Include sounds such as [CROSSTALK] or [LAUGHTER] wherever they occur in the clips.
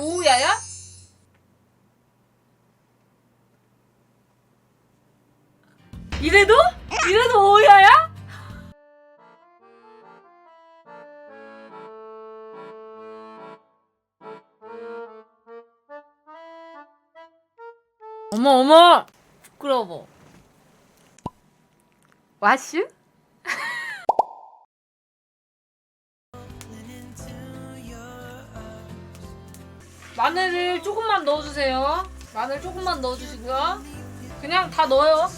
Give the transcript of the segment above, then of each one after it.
오야야? 이래도? 이래도 오야야? 어머 어머 부끄러워 와슈? [LAUGHS] 마늘을 조금만 넣어주세요. 마늘 조금만 넣어주시고요. 그냥 다 넣어요.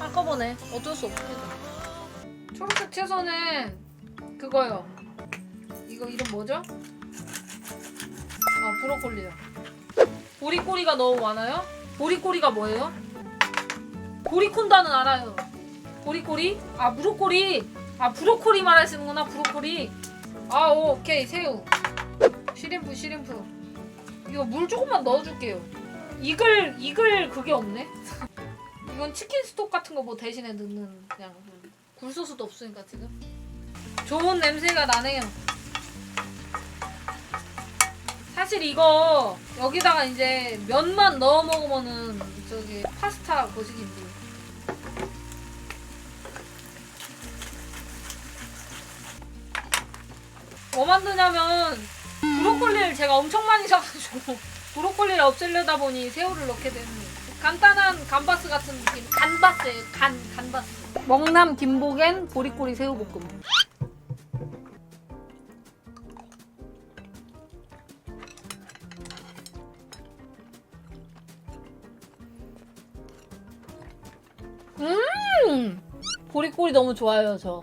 한꺼번에 어쩔 수 없습니다. 초록색 채소는 그거요. 이거 이름 뭐죠? 아 브로콜리요. 보리꼬리가 너무 많아요? 보리꼬리가 뭐예요? 보리콘다는 알아요. 보리꼬리? 아 브로콜리. 아 브로콜리 말하시는구나 브로콜리. 아 오, 오케이 새우. 시림프 시림프. 이거 물 조금만 넣어줄게요. 이글 이글 그게 없네. [LAUGHS] 이건 치킨 스톡 같은 거 뭐 대신에 넣는 그냥 굴소스도 없으니까 지금 좋은 냄새가 나네요. 사실 이거 여기다가 이제 면만 넣어 먹으면은 저기 파스타 거식인데. 뭐 만드냐면 브로콜리를 제가 엄청 많이 사가지고 브로콜리를 없애려다 보니 새우를 넣게 되는 간단한 간바스 같은 느낌. 간바스예요 간 간바스. 먹남 김복엔 보리꼬리 새우볶음. 음! 보리꼬리 너무 좋아요 저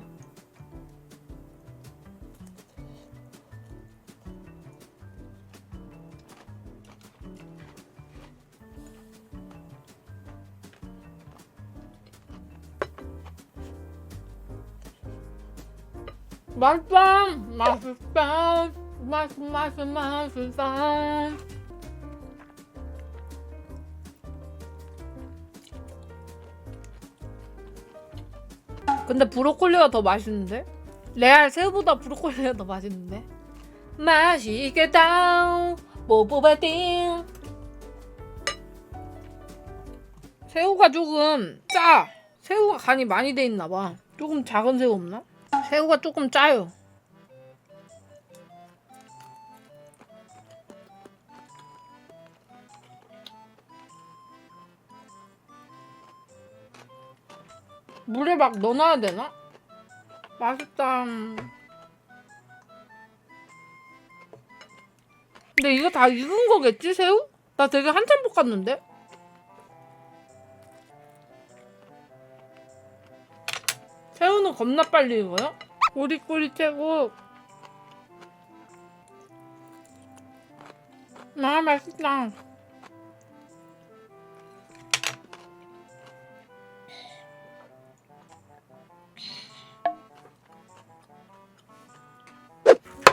맛있다 맛있다 맛있 맛있 맛있다 근데 브로콜리가 더 맛있는데? 레알 새우보다 브로콜리가 더 맛있는데? 맛있겠다 뽀뽀바띵 새우가 조금 짜 새우가 간이 많이 돼 있나 봐 조금 작은 새우 없나? 새우가 조금 짜요. 물에 막 넣어놔야 되나? 맛있다. 근데 이거 다 익은 거겠지, 새우? 나 되게 한참 볶았는데? 새우는 겁나 빨리 익어요? 꼬리꼬리 최고. 아, 맛있다.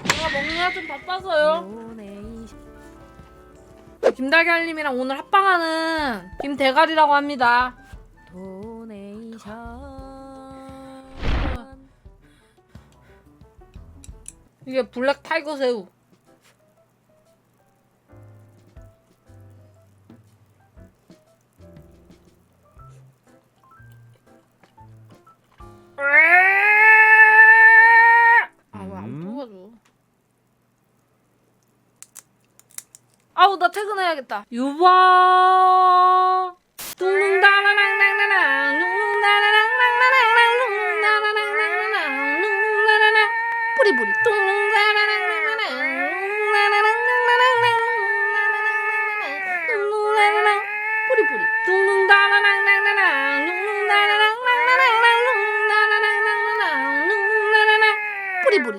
제가 먹느라 좀 바빠서요. 김달걀님이랑 오늘 합방하는 김대갈이라고 합니다. 도네이션 이게 블랙 타이거 새우. 아왜안 음? 뽑아줘? 아우 나 퇴근해야겠다. 유바. 둥둥다라랑랑랑랑 둥둥다라랑랑랑 뿌리뿌리 둥둥다라랑랑랑랑 뿌리뿌리 둥 പുലി